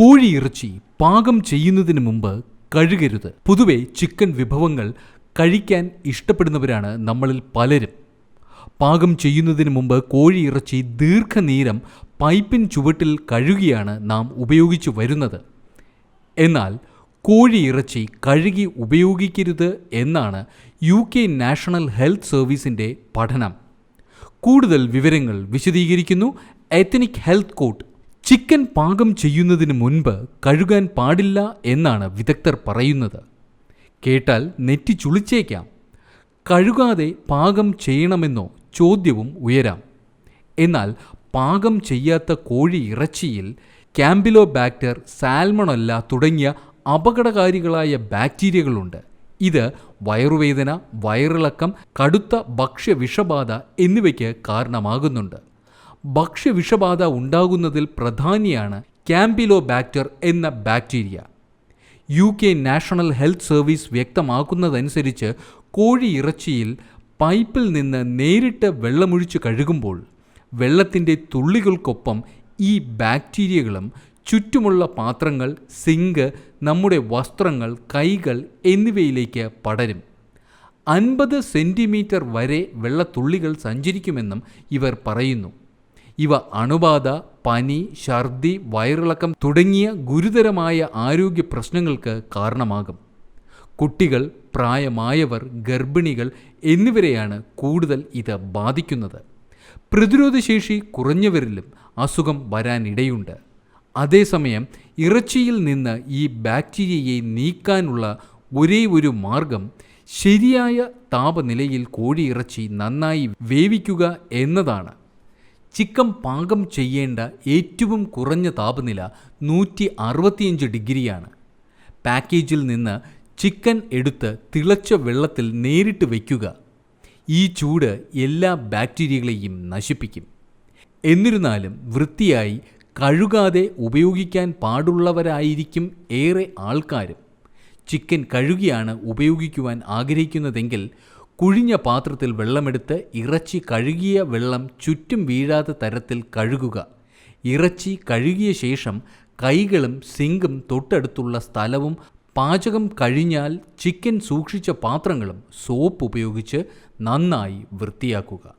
കോഴിയിറച്ചി പാകം ചെയ്യുന്നതിന് മുമ്പ് കഴുകരുത്. പൊതുവെ ചിക്കൻ വിഭവങ്ങൾ കഴിക്കാൻ ഇഷ്ടപ്പെടുന്നവരാണ് നമ്മളിൽ പലരും. പാകം ചെയ്യുന്നതിന് മുമ്പ് കോഴിയിറച്ചി ദീർഘനേരം പൈപ്പിൻ ചുവട്ടിൽ കഴുകിയാണ് നാം ഉപയോഗിച്ചു വരുന്നത്. എന്നാൽ കോഴിയിറച്ചി കഴുകി ഉപയോഗിക്കരുത് എന്നാണ് യു കെ നാഷണൽ ഹെൽത്ത് സർവീസിന്റെ പഠനം. കൂടുതൽ വിവരങ്ങൾ വിശദീകരിക്കുന്നു. എത്തനിക് ഹെൽത്ത് കോട്ട് ചിക്കൻ പാകം ചെയ്യുന്നതിന് മുൻപ് കഴുകാൻ പാടില്ല എന്നാണ് വിദഗ്ധർ പറയുന്നത്. കേട്ടാൽ നെറ്റി ചുളിച്ചേക്കാം. കഴുകാതെ പാകം ചെയ്യണമെന്നോ ചോദ്യവും ഉയരാം. എന്നാൽ പാകം ചെയ്യാത്ത കോഴി ഇറച്ചിയിൽ ക്യാമ്പിലോബാക്ടർ സാൽമണല്ല തുടങ്ങിയ അപകടകാരികളായ ബാക്ടീരിയകളുണ്ട്. ഇത് വയറുവേദന വയറിളക്കം കടുത്ത ഭക്ഷ്യവിഷബാധ എന്നിവയ്ക്ക് കാരണമാകുന്നുണ്ട്. ഭക്ഷ്യവിഷബാധ ഉണ്ടാകുന്നതിൽ പ്രധാനിയാണ് ക്യാമ്പിലോബാക്ടർ എന്ന bacteria. U K National Health Service വ്യക്തമാക്കുന്നതനുസരിച്ച് കോഴി ഇറച്ചിയിൽ പൈപ്പിൽ നിന്ന് നേരിട്ട് വെള്ളമൊഴിച്ച് കഴുകുമ്പോൾ വെള്ളത്തിന്റെ തുള്ളികൾക്കൊപ്പം ഈ ബാക്ടീരിയകളും ചുറ്റുമുള്ള പാത്രങ്ങൾ സിങ്ക് നമ്മുടെ വസ്ത്രങ്ങൾ കൈകൾ എന്നിവയിലേക്ക് പടരും. അൻപത് സെന്റിമീറ്റർ വരെ വെള്ളത്തുള്ളികൾ സഞ്ചരിക്കുമെന്നും ഇവർ പറയുന്നു. ഇവ അണുബാധ പനി ഛർദി വയറിളക്കം തുടങ്ങിയ ഗുരുതരമായ ആരോഗ്യ പ്രശ്നങ്ങൾക്ക് കാരണമാകും. കുട്ടികൾ പ്രായമായവർ ഗർഭിണികൾ എന്നിവരെയാണ് കൂടുതൽ ഇത് ബാധിക്കുന്നത്. പ്രതിരോധശേഷി കുറഞ്ഞവരിലും അസുഖം വരാനിടയുണ്ട്. അതേസമയം ഇറച്ചിയിൽ നിന്ന് ഈ ബാക്ടീരിയയെ നീക്കാനുള്ള ഒരേ ഒരു മാർഗം ശരിയായ താപനിലയിൽ കോഴിയിറച്ചി നന്നായി വേവിക്കുക എന്നതാണ്. ചിക്കൻ പാകം ചെയ്യേണ്ട ഏറ്റവും കുറഞ്ഞ താപനില നൂറ്റി അറുപത്തിയഞ്ച് ഡിഗ്രിയാണ്. പാക്കേജിൽ നിന്ന് ചിക്കൻ എടുത്ത് തിളച്ച വെള്ളത്തിൽ നേരിട്ട് വയ്ക്കുക. ഈ ചൂട് എല്ലാ ബാക്ടീരിയകളെയും നശിപ്പിക്കും. എന്നിരുന്നാലും വൃത്തിയായി കഴുകാതെ ഉപയോഗിക്കാൻ പാടുള്ളവരായിരിക്കും ഏറെ ആൾക്കാരും. ചിക്കൻ കഴുകിയാണ് ഉപയോഗിക്കുവാൻ ആഗ്രഹിക്കുന്നതെങ്കിൽ കുഴിഞ്ഞ പാത്രത്തിൽ വെള്ളമെടുത്ത് ഇറച്ചി കഴുകിയ വെള്ളം ചുറ്റും വീഴാത്ത തരത്തിൽ കഴുകുക. ഇറച്ചി കഴുകിയ ശേഷം കൈകളും സിങ്കും തൊട്ടടുത്തുള്ള സ്ഥലവും പാചകം കഴിഞ്ഞാൽ ചിക്കൻ സൂക്ഷിച്ച പാത്രങ്ങളും സോപ്പ് ഉപയോഗിച്ച് നന്നായി വൃത്തിയാക്കുക.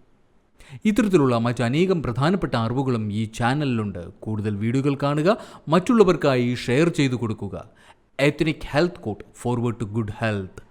ഇത്തരത്തിലുള്ള മറ്റനേകം പ്രധാനപ്പെട്ട അറിവുകളും ഈ ചാനലിലുണ്ട്. കൂടുതൽ വീഡിയോകൾ കാണുക മറ്റുള്ളവർക്കായി ഷെയർ ചെയ്തു കൊടുക്കുക. Ethnic health court forward to good health